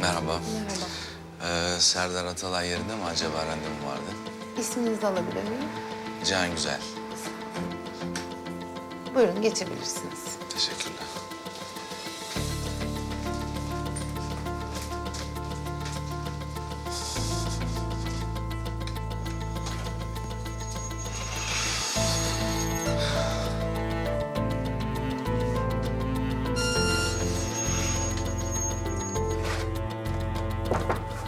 Merhaba. Merhaba. Ee, Serdar Atalay yerinde mi acaba randevum vardı? İsminizi alabilir miyim? Cihan Güzel. Buyurun geçebilirsiniz. Teşekkürler.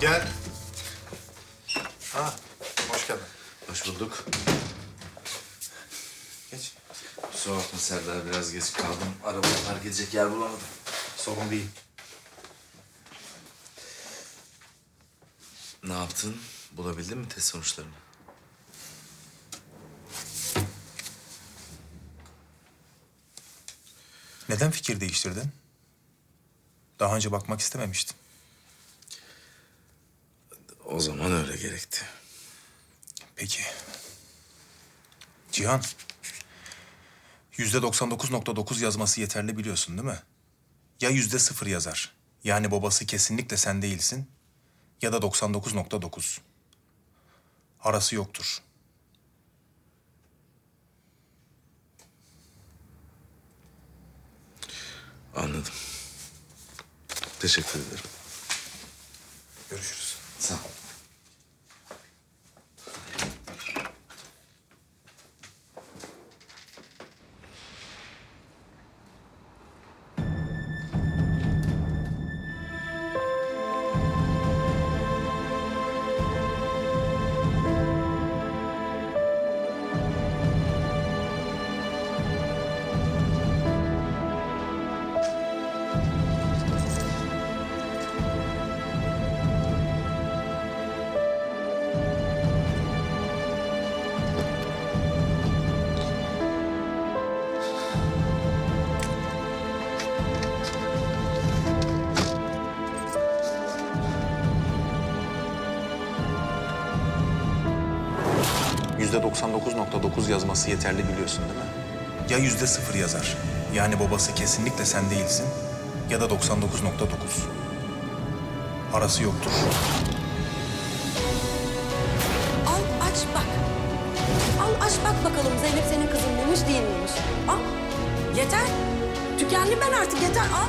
Gel. Ha, hoş geldin. Hoş bulduk. Geç. Kusura bakma Serdar biraz geç kaldım. Arabayı park edecek yer bulamadım. Sorun değil. Ne yaptın? Bulabildin mi test sonuçlarını? Neden fikir değiştirdin? Daha önce bakmak istememiştin. O zaman öyle gerekti. Peki. Cihan. Yüzde 99.9 yazması yeterli biliyorsun değil mi? Ya yüzde sıfır yazar. Yani babası kesinlikle sen değilsin. Ya da 99.9. Arası yoktur. Anladım. Teşekkür ederim. Yüzde 99.9 yazması yeterli biliyorsun değil mi? Ya yüzde sıfır yazar. Yani babası kesinlikle sen değilsin. Ya da 99.9. Arası yoktur. Al aç bak. Al aç bak bakalım Zeynep senin kızın mıymış değil miymiş? Al. Yeter. Tükendim ben artık yeter al.